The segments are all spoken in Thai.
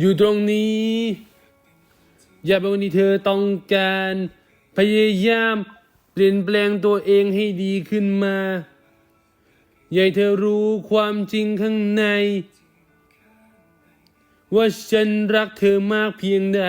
อยู่ตรงนี้ อย่าเป็นวันที่เธอต้องการ พยายามเปลี่ยนแปลงตัวเองให้ดีขึ้นมาอย่าให้เธอรู้ความจริงข้างใน ว่าฉันรักเธอมากเพียงใด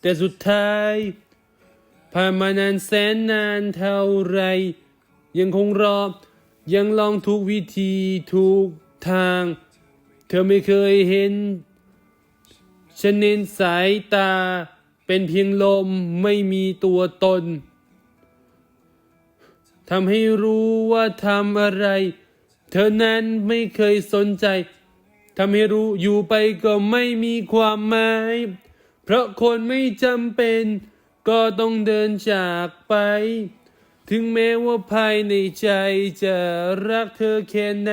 แต่สุดท้ายผ่านมานานแสนนานเท่าไร ยังคงรอ ยังลองทุกวิธีทุกทาง เธอไม่เคยเห็นฉันเน้นสายตาเป็นเพียงลมไม่มีตัวตนทำให้รู้ว่าทำอะไร เธอนั้นไม่เคยสนใจทำให้รู้อยู่ไปก็ไม่มีความหมาย เพราะคนไม่จำเป็น ก็ต้องเดินจากไป ถึงแม้ว่าภายในใจจะรักเธอแค่ไหน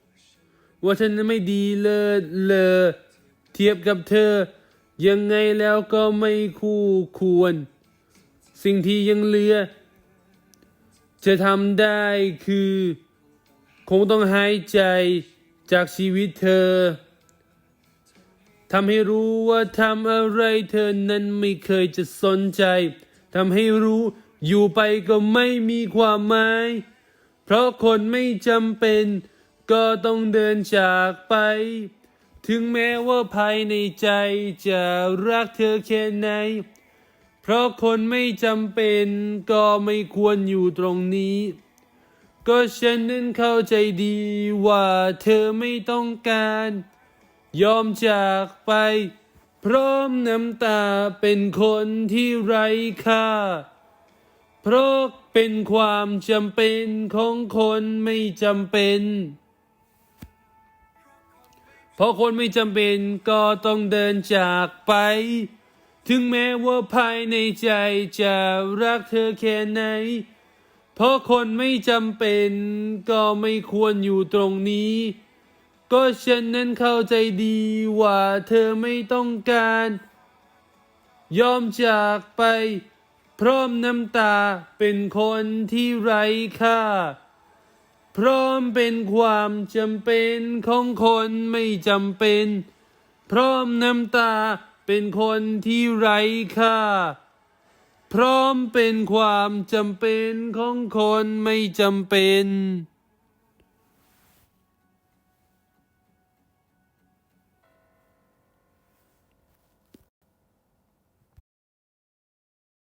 ว่าฉันไม่ดีเลิศเลอเทียบกับเธอ ยังไงแล้วก็ไม่คู่ควร สิ่งที่ยังเหลือ จะทำได้คือ คงต้องหายใจจากชีวิตเธอทำให้รู้ว่าทำอะไรเธอนั้นไม่เคยจะสนใจทำให้รู้อยู่ไปก็ไม่มีความหมาย เพราะคนไม่จำเป็น ก็ต้องเดินจากไป ถึงแม้ว่าภายในใจจะรักเธอแค่ไหน เพราะคนไม่จำเป็นก็ไม่ควรอยู่ตรงนี้ ก็ฉันนั้นเข้าใจดีว่าเธอไม่ต้องการ ยอมจากไป พร้อมน้ำตาเป็นคนที่ไร้ค่า เพราะเป็นความจำเป็นของคนไม่จำเป็น ราะคนไม่จำเป็นก็ต้องเดินจากไป ถึงแม้ว่าภายในใจจะรักเธอแค่ไหน เพราะคนไม่จำเป็นก็ไม่ควรอยู่ตรงนี้ ก็ฉันนั้นเข้าใจดีว่าเธอไม่ต้องการ ยอมจากไป พร้อมน้ำตาเป็นคนที่ไร้ค่า พร้อมเป็นความจำเป็นของคนไม่จำเป็น พร้อมน้ำตาเป็นคนที่ไร้ค่า พร้อมเป็นความจำเป็นของคนไม่จำเป็น